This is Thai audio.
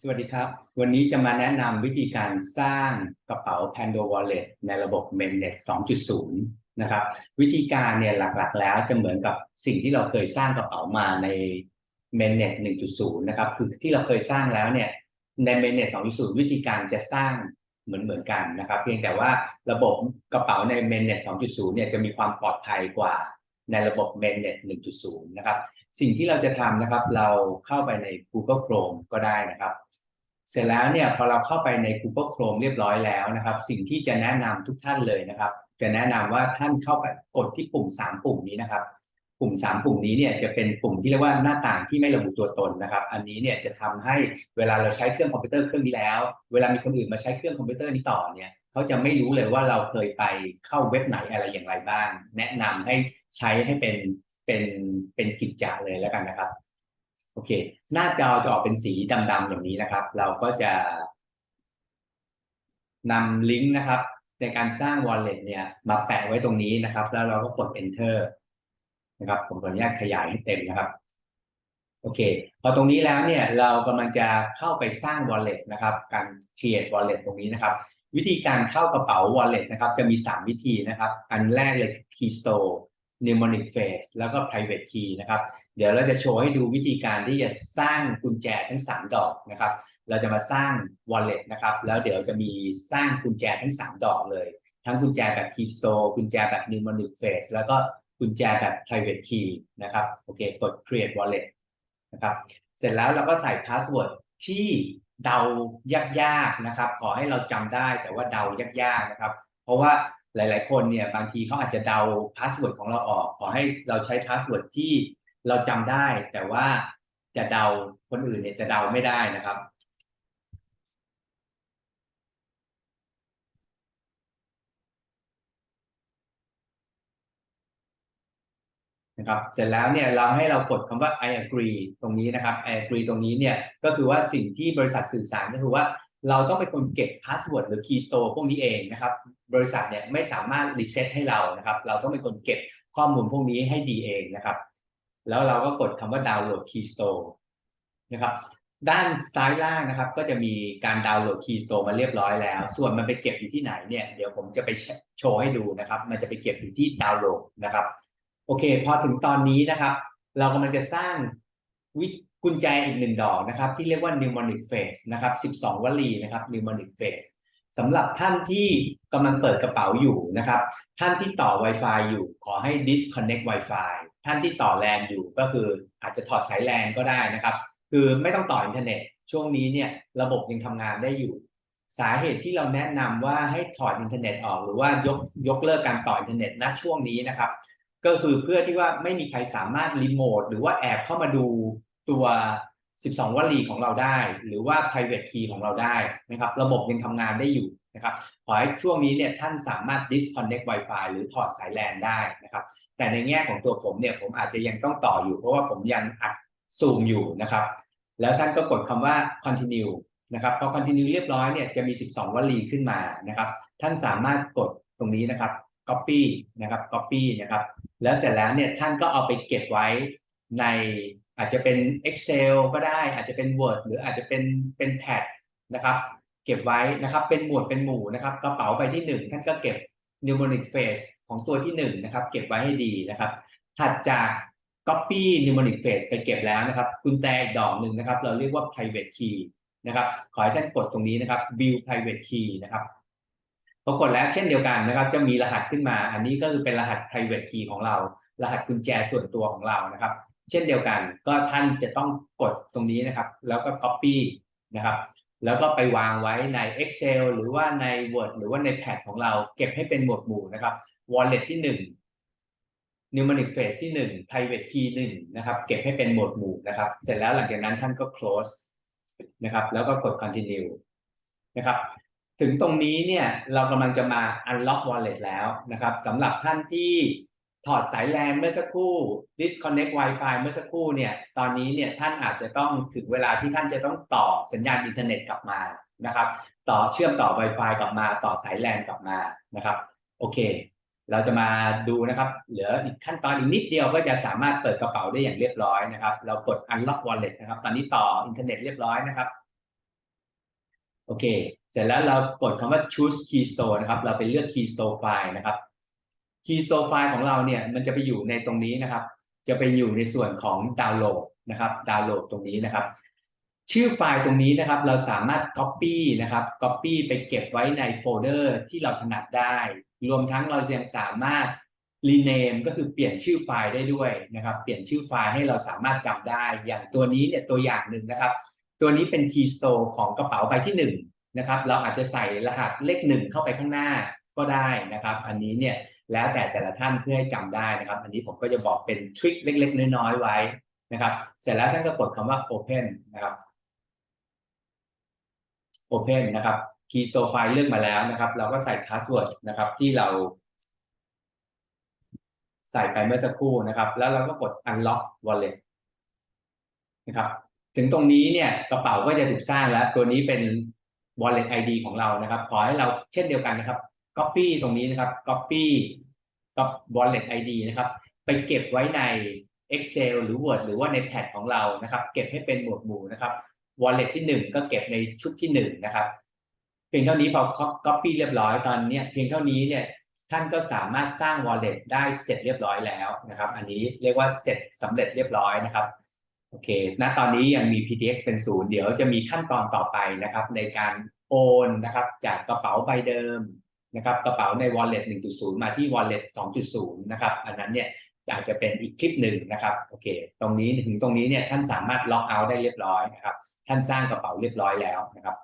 สวัสดีครับ วันนี้จะมาแนะนำวิธีการสร้างกระเป๋า Pando Wallet ในระบบ Mainnet 2.0 นะครับ วิธีการเนี่ยหลักๆ แล้วจะเหมือนกับสิ่งที่เราเคยสร้างกระเป๋ามาใน Mainnet 1.0 นะครับ คือที่เราเคยสร้างแล้วเนี่ยใน Mainnet 2.0 วิธีการจะสร้างเหมือนเหมือนกันนะครับ เพียงแต่ว่าระบบกระเป๋าใน Mainnet 2.0 เนี่ยจะมีความปลอดภัยกว่า ในระบบ Mainnet 1.0 นะครับ สิ่งที่เราจะทำนะครับ เราเข้าไปใน Google Chrome ก็ได้นะครับ เสร็จแล้วเนี่ยพอเราเข้าไปใน Google Chrome เรียบร้อยแล้วนะครับ สิ่งที่จะแนะนำทุกท่านเลยนะครับ จะแนะนำว่าท่านเข้าไปกดที่ปุ่ม 3 ปุ่มนี้นะครับ ปุ่ม 3 ปุ่มนี้เนี่ยจะเป็นปุ่มที่เรียกว่าหน้าต่างที่ไม่ระบุตัวตนนะครับ อันนี้เนี่ยจะทำให้เวลาเราใช้เครื่องคอมพิวเตอร์เครื่องนี้แล้ว เวลามีคนอื่นมาใช้เครื่องคอมพิวเตอร์นี้ต่อเนี่ย เขาจะไม่รู้เลยว่าเราเคยไปเข้าเว็บไหนอะไรอย่างไรบ้าง แนะนำให้ใช้ให้เป็นเป็นเป็นกิจจาเลยแล้วกันนะครับ โอเค หน้าจอจะออกเป็นสีดำๆอย่างนี้นะครับ เราก็จะนำลิงก์นะครับ ในการสร้าง wallet เนี่ยมาแปะไว้ตรงนี้นะครับ แล้วเราก็กด enter นะครับ ผมขออนุญาตขยายให้เต็มนะครับ โอเค พอตรงนี้แล้วเนี่ยเรากำลังจะเข้าไปสร้าง wallet นะครับ การ create wallet ตรงนี้นะครับ วิธีการเข้ากระเป๋า wallet นะครับ จะมี 3 วิธีนะครับ อันแรกเลย keystore mnemonic phrase แล้วก็ private key นะครับ เดี๋ยวเราจะโชว์ให้ดูวิธีการที่จะสร้างกุญแจทั้ง 3 ดอกนะครับ เราจะมาสร้าง wallet นะครับ แล้วเดี๋ยวจะมีสร้างกุญแจทั้ง 3 ดอกเลย ทั้งกุญแจแบบ keystore กุญแจแบบ mnemonic phrase แล้วก็กุญแจแบบ private key นะครับ โอเค กด create wallet นะครับเสร็จแล้วเราก็ใส่พาสเวิร์ดที่เดายากๆนะครับ ขอให้เราจำได้แต่ว่าเดายากๆนะครับ เพราะว่าหลาย ๆ คนเนี่ยบางทีเขาอาจจะเดาพาสเวิร์ดของเราออก ขอให้เราใช้พาสเวิร์ดที่เราจำได้ แต่ว่าจะเดาคนอื่นเนี่ยจะเดาไม่ได้นะครับ นะครับเสร็จแล้วเนี่ยเราให้เรากดคำว่า I agree ตรงนี้นะครับ I agree ตรงนี้เนี่ยก็คือว่าสิ่งที่บริษัทสื่อสารก็คือว่าเราต้องเป็นคนเก็บพาสเวิร์ดหรือ keystore พวกนี้เองนะครับบริษัทเนี่ยไม่สามารถรีเซ็ตให้เรานะครับเราต้องเป็นคนเก็บข้อมูลพวกนี้ให้ดีเองนะครับ แล้วเราก็กดคำว่าดาวน์โหลด keystore นะครับด้านซ้ายล่างนะครับ ก็จะมีการดาวน์โหลด keystore มาเรียบร้อยแล้ว ส่วนมันไปเก็บอยู่ที่ไหนเนี่ยเดี๋ยวผมจะไปโชว์ให้ดูนะครับ มันจะไปเก็บอยู่ที่ดาวน์โหลดนะครับ โอเค พอถึงตอนนี้นะครับ เรากำลังจะสร้างวิกุญแจอีกหนึ่งดอกนะครับ ที่เรียกว่า mnemonic phrase นะครับ 12 วลีนะครับ mnemonic phrase สำหรับท่านที่กำลังเปิดกระเป๋าอยู่นะครับ ท่านที่ต่อ Wi-Fi อยู่ขอให้ disconnect Wi-Fi ท่านที่ต่อแลนอยู่ก็คืออาจจะถอดสายแลนก็ได้นะครับ คือไม่ต้องต่ออินเทอร์เน็ต ช่วงนี้เนี่ยระบบยังทำงานได้อยู่ สาเหตุที่เราแนะนำว่าให้ถอดอินเทอร์เน็ตออก หรือว่ายกยกเลิกการต่ออินเทอร์เน็ตณช่วงนี้นะครับ ก็คือเพื่อที่ว่าไม่มีใครสามารถรีโมทหรือว่าแอบเข้ามาดูตัว 12 วลีของเราได้ หรือว่า private key ของเราได้นะครับ ระบบยังทำงานได้อยู่นะครับขอให้ช่วงนี้เนี่ยท่านสามารถ disconnect Wi-Fi หรือถอดสายแลนได้นะครับ แต่ในแง่ของตัวผมเนี่ยผมอาจจะยังต้องต่ออยู่เพราะว่าผมยังอัดซูมอยู่นะครับ แล้วท่านก็กดคำว่า continue นะครับพอ continue เรียบร้อยเนี่ยจะมี 12 วลีขึ้นมานะครับ ท่านสามารถกดตรงนี้นะครับ copy นะครับ copy นะครับ แล้วเสร็จแล้วเนี่ยท่านก็เอาไปเก็บไว้ในอาจจะเป็น Excel ก็ได้อาจจะเป็น Word หรืออาจจะเป็นเป็นแพดนะครับเก็บไว้นะครับเป็นหมวดเป็นหมู่นะครับกระเป๋าไปที่ 1 ท่านก็เก็บ mnemonic phase ของตัวที่1นะครับเก็บไว้ให้ดีนะครับ ถัดจาก copy mnemonic phase ไปเก็บแล้วนะครับกุญแจอีกดอกหนึ่งนะครับ เราเรียกว่า private key นะครับขอให้ท่านกดตรงนี้นะครับ view private key นะครับ พอกดแล้วเช่นเดียวกันนะครับ จะมีรหัสขึ้นมา อันนี้ก็คือเป็นรหัส private key ของเรา รหัสกุญแจส่วนตัวของเรานะครับ เช่นเดียวกัน ก็ท่านจะต้องกดตรงนี้นะครับ แล้วก็ copy นะครับ แล้วก็ไปวางไว้ใน Excel หรือว่าใน Word หรือว่าในแพดของเรา เก็บให้เป็นหมวดหมู่นะครับ Wallet ที่1 Mnemonic phase ที่ 1 Private key 1 นะครับ เก็บให้เป็นหมวดหมู่นะครับ เสร็จแล้วหลังจากนั้นท่านก็ close นะครับ แล้วก็กด continue นะครับ ถึงตรงนี้เนี่ยเรากำลังจะมา unlock wallet แล้วนะครับสำหรับท่านที่ถอดสายแลนเมื่อสักครู่ disconnect Wi-Fi เมื่อสักครู่เนี่ยตอนนี้เนี่ยท่านอาจจะต้องถึงเวลาที่ท่านจะต้องต่อสัญญาณอินเทอร์เน็ตกลับมานะครับ ต่อเชื่อมต่อ Wi-Fi กลับมาต่อสายแลนกลับมานะครับโอเค เราจะมาดูนะครับ เหลืออีกขั้นตอนอีกนิดเดียวก็จะสามารถเปิดกระเป๋าได้อย่างเรียบร้อยนะครับ เรากด unlock wallet นะครับ ตอนนี้ต่ออินเทอร์เน็ตเรียบร้อยนะครับ โอเค เสร็จแล้วเรากดคำว่า choose key store นะครับ เราไปเลือก key store file นะครับ key store file ของเราเนี่ย มันจะไปอยู่ในตรงนี้นะครับ จะไปอยู่ในส่วนของดาวน์โหลดนะครับ ดาวน์โหลดตรงนี้นะครับ ชื่อไฟล์ตรงนี้นะครับ เราสามารถ copy นะครับ copy ไปเก็บไว้ในโฟลเดอร์ที่เราถนัดได้ รวมทั้งเรายังสามารถ rename ก็คือเปลี่ยนชื่อไฟล์ได้ด้วยนะครับ เปลี่ยนชื่อไฟล์ให้เราสามารถจำได้ อย่างตัวนี้เนี่ยตัวอย่างหนึ่งนะครับ ตัวนี้เป็น key store ของกระเป๋าใบที่หนึ่งนะครับเราอาจจะใส่รหัสเลขหนึ่งเข้าไปข้างหน้าก็ได้นะครับ อันนี้เนี่ยแล้วแต่แต่ละท่านเพื่อให้จำได้นะครับ อันนี้ผมก็จะบอกเป็นทริคเล็ก ๆ น้อยๆไว้นะครับ เสร็จแล้วท่านก็กดคำว่า open นะครับ open นะครับ key store file เลือกมาแล้วนะครับ เราก็ใส่ password นะครับที่เราใส่ไปเมื่อสักครู่นะครับ แล้วเราก็กด unlock wallet นะครับ ถึงตรงนี้เนี่ยกระเป๋าก็จะถูกสร้างแล้ว ตัวนี้เป็น wallet ID ของเรานะครับ ขอให้เราเช่นเดียวกันนะครับ copy ตรงนี้นะครับ copy กับ wallet ID นะครับ ไปเก็บไว้ใน Excel หรือ Word หรือว่าในแพดของเรานะครับ เก็บให้เป็นหมวดหมู่นะครับ wallet ที่ 1 ก็เก็บในชุดที่ 1 นะครับเพียงเท่านี้พอ copy เรียบร้อยตอนนี้เพียงเท่านี้เนี่ยท่านก็สามารถสร้าง wallet ได้เสร็จเรียบร้อยแล้วนะครับ อันนี้เรียกว่าเสร็จสำเร็จเรียบร้อยนะครับ โอเค ณ ตอนนี้ยังมี PTX เป็นศูนย์ เดี๋ยวจะมีขั้นตอนต่อไปนะครับ ในการโอนนะครับจากกระเป๋าใบเดิมนะครับกระเป๋าใน wallet 1.0 มาที่ wallet 2.0 นะครับ อันนั้นเนี่ยอาจจะเป็นอีกคลิปหนึ่งนะครับโอเค ตรงนี้ถึงตรงนี้เนี่ยท่านสามารถล็อกเอาท์ได้เรียบร้อยนะครับ ท่านสร้างกระเป๋าเรียบร้อยแล้วนะครับ